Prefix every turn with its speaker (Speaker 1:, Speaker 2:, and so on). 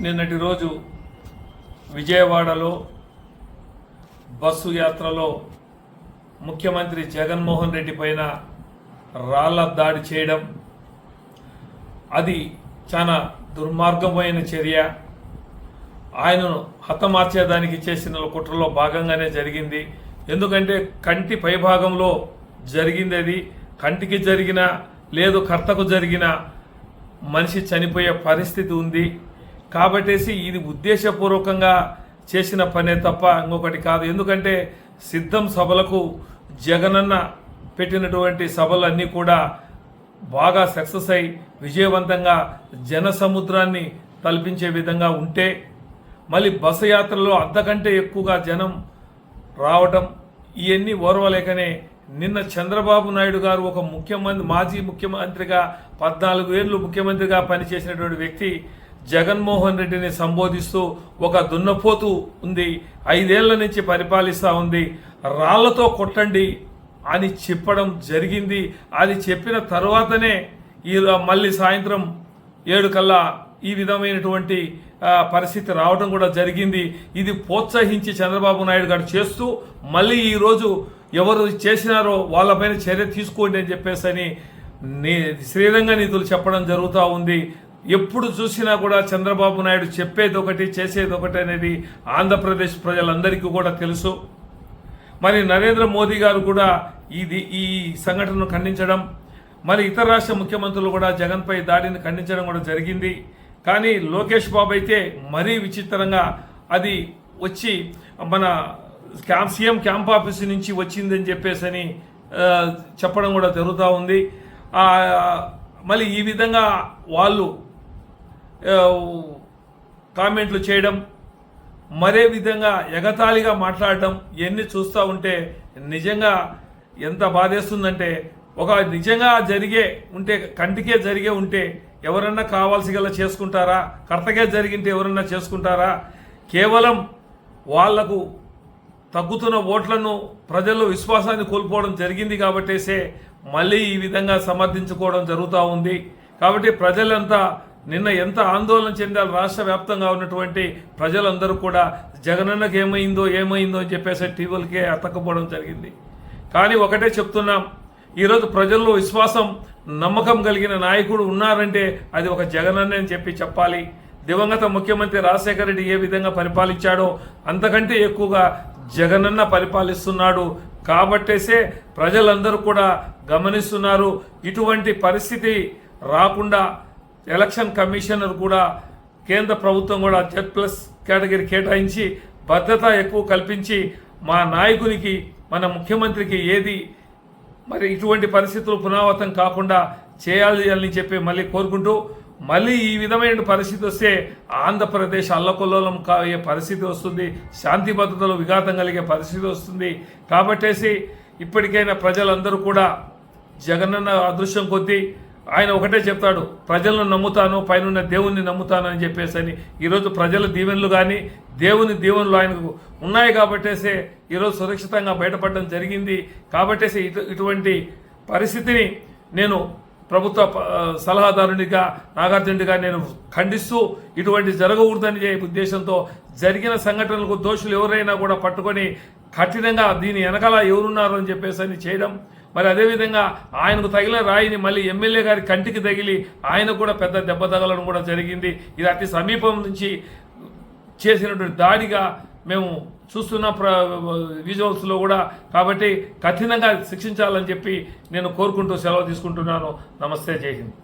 Speaker 1: నిన్నటి రోజు విజయవాడలో బస్సు యాత్రలో ముఖ్యమంత్రి జగన్మోహన్ రెడ్డి పైన రాళ్ళ దాడి చేయడం అది చాలా దుర్మార్గమైన చర్య. ఆయనను హతమార్చేదానికి చేసిన కుట్రలో భాగంగానే జరిగింది. ఎందుకంటే కంటి పైభాగంలో జరిగింది అది కంటికి జరిగిన లేదు కర్తకు జరిగిన మనిషి చనిపోయే పరిస్థితి ఉంది. కాబట్టేసి ఇది ఉద్దేశపూర్వకంగా చేసిన పనే తప్ప ఇంకొకటి కాదు. ఎందుకంటే సిద్ధం సభలకు జగనన్న పెట్టినటువంటి సభలన్నీ కూడా బాగా సక్సెస్ అయి విజయవంతంగా జన సముద్రాన్ని తలపించే విధంగా ఉంటే మళ్ళీ బస్సు యాత్రలో అంతకంటే ఎక్కువగా జనం రావటం ఇవన్నీ ఓర్వలేకనే నిన్న చంద్రబాబు నాయుడు గారు ఒక ముఖ్యమంత్రి మాజీ ముఖ్యమంత్రిగా పద్నాలుగు ఏళ్ళు ముఖ్యమంత్రిగా పనిచేసినటువంటి వ్యక్తి జగన్మోహన్ రెడ్డిని సంబోధిస్తూ ఒక దున్నపోతు ఉంది. ఐదేళ్ళ నుంచి పరిపాలిస్తూ ఉంది. రాళ్ళతో కొట్టండి అని చెప్పడం జరిగింది. అది చెప్పిన తర్వాతనే ఈ మళ్ళీ సాయంత్రం ఏడు కల్లా ఈ విధమైనటువంటి పరిస్థితి రావడం కూడా జరిగింది. ఇది ప్రోత్సహించి చంద్రబాబు నాయుడు గారు చేస్తూ మళ్ళీ ఈరోజు ఎవరు చేసినారో వాళ్ళపైన చర్య తీసుకోండి అని చెప్పేసి అని నీ శ్రీరంగ నిధులు చెప్పడం జరుగుతూ ఉంది. ఎప్పుడు చూసినా కూడా చంద్రబాబు నాయుడు చెప్పేది ఒకటి చేసేది ఒకటి అనేది ఆంధ్రప్రదేశ్ ప్రజలందరికీ కూడా తెలుసు. మరి నరేంద్ర మోదీ గారు కూడా ఇది ఈ సంఘటనను ఖండించడం మరి ఇతర రాష్ట్ర ముఖ్యమంత్రులు కూడా జగన్పై దాడిని ఖండించడం కూడా జరిగింది. కానీ లోకేష్ బాబు అయితే మరీ విచిత్రంగా అది వచ్చి మన క్యాంప్ సీఎం క్యాంప్ ఆఫీస్ నుంచి వచ్చిందని చెప్పేసి అని చెప్పడం కూడా జరుగుతూ ఉంది. మళ్ళీ ఈ విధంగా వాళ్ళు కామెంట్లు చేయడం మరే విధంగా ఎగతాళిగా మాట్లాడటం ఇవన్నీ చూస్తూ ఉంటే నిజంగా ఎంత బాధేస్తుందంటే ఒక నిజంగా జరిగే ఉంటే కంటికే జరిగే ఉంటే ఎవరన్నా కావాల్సి గల చేసుకుంటారా? కర్తకే జరిగింటే ఎవరన్నా చేసుకుంటారా? కేవలం వాళ్ళకు తగ్గుతున్న ఓట్లను ప్రజల్లో విశ్వాసాన్ని కోల్పోవడం జరిగింది కాబట్టేసే మళ్ళీ ఈ విధంగా సమర్థించుకోవడం జరుగుతూ ఉంది. కాబట్టి ప్రజలంతా నిన్న ఎంత ఆందోళన చెందాలి రాష్ట్ర వ్యాప్తంగా ఉన్నటువంటి ప్రజలందరూ కూడా జగనన్నకు ఏమైందో ఏమైందో అని చెప్పేసి టీవీలకే అతకపోవడం జరిగింది. కానీ ఒకటే చెప్తున్నాం ఈరోజు ప్రజల్లో విశ్వాసం నమ్మకం కలిగిన నాయకుడు ఉన్నారంటే అది ఒక జగనన్న అని చెప్పి చెప్పాలి. దివంగత ముఖ్యమంత్రి రాజశేఖర రెడ్డి ఏ విధంగా పరిపాలించాడో అంతకంటే ఎక్కువగా జగనన్న పరిపాలిస్తున్నాడు. కాబట్టేసే ప్రజలందరూ కూడా గమనిస్తున్నారు ఇటువంటి పరిస్థితి రాకుండా ఎలక్షన్ కమిషనర్ కూడా కేంద్ర ప్రభుత్వం కూడా జెడ్ ప్లస్ కేటగిరీ కేటాయించి భద్రత ఎక్కువ కల్పించి మా నాయకునికి మన ముఖ్యమంత్రికి ఏది మరి ఇటువంటి పరిస్థితులు పునరావృతం కాకుండా చేయాలి అని చెప్పి మళ్ళీ కోరుకుంటూ మళ్ళీ ఈ విధమైన పరిస్థితి వస్తే ఆంధ్రప్రదేశ్ అల్లకొల్లోలం అయ్యే పరిస్థితి వస్తుంది శాంతి భద్రతలు విఘాతం కలిగే పరిస్థితి వస్తుంది. కాబట్టేసి ఇప్పటికైనా ప్రజలందరూ కూడా జగనన్న అదృశ్యం కొద్దీ ఆయన ఒకటే చెప్తాడు ప్రజలను నమ్ముతాను పైన దేవుణ్ణి నమ్ముతాను అని చెప్పేసి అని ఈరోజు ప్రజల దీవెనలు కానీ దేవుని దీవెనలు ఆయనకు ఉన్నాయి కాబట్టేసే ఈరోజు సురక్షితంగా బయటపడడం జరిగింది. కాబట్టేసి ఇటు ఇటువంటి పరిస్థితిని నేను ప్రభుత్వ సలహాదారునిగా నాగార్జునుడిగా నేను ఖండిస్తూ ఇటువంటి జరగకూడదని చెప్పే ఉద్దేశంతో జరిగిన సంఘటనలకు దోషులు ఎవరైనా కూడా పట్టుకొని కఠినంగా దీని వెనకాల ఎవరున్నారు అని చెప్పేసి అని చేయడం మరి అదేవిధంగా ఆయనకు తగిలిన రాయిని మళ్ళీ ఎమ్మెల్యే గారి కంటికి తగిలి ఆయన కూడా పెద్ద దెబ్బ తగలడం కూడా జరిగింది. ఇది అతి సమీపం నుంచి చేసినటువంటి దాడిగా మేము చూస్తున్న ప్ర విజువల్స్లో కూడా కాబట్టి కఠినంగా శిక్షించాలని చెప్పి నేను కోరుకుంటూ సెలవు తీసుకుంటున్నాను. నమస్తే జై హింద్.